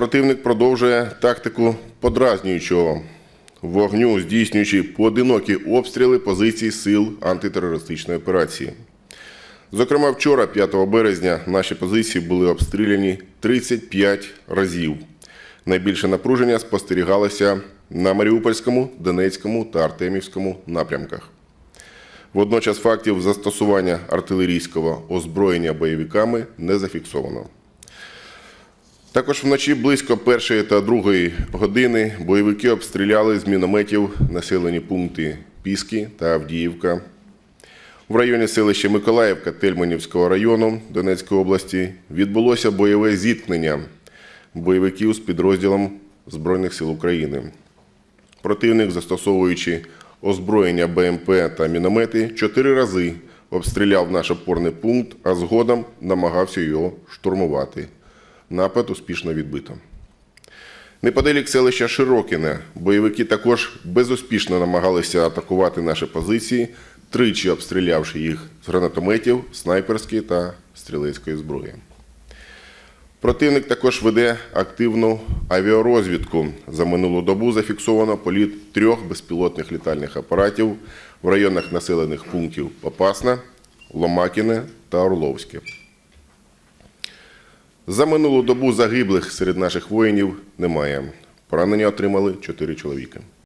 противник продовжує тактику подразнюючого вогню, здійснюючи поодинокі обстріли позицій сил антитерористичної операції. Зокрема, вчора, 5 березня, наші позиції були обстріляні 35 разів. Найбільше напруження спостерігалося на Маріупольському, Донецькому та Артемівському напрямках. Водночас фактів застосування артилерійського озброєння бойовиками не зафіксовано. Також вночі близько першої та другої години бойовики обстріляли з мінометів населені пункти Піски та Авдіївка. В районі селища Миколаївка Тельманівського району Донецької області відбулося бойове зіткнення бойовиків з підрозділом Збройних сил України. Противник, застосовуючи озброєння БМП та міномети, чотири рази обстріляв наш опорний пункт, а згодом намагався його штурмувати. Напад успішно відбито. Неподалік селища Широкіне бойовики також безуспішно намагалися атакувати наші позиції, тричі обстрілявши їх з гранатометів, снайперської та стрілецької зброї. Противник також веде активну авіарозвідку. За минулу добу зафіксовано політ трьох безпілотних літальних апаратів в районах населених пунктів Попасна, Ломакіне та Орловське. За минулу добу загиблих серед наших воїнів немає. Поранення отримали чотири чоловіка.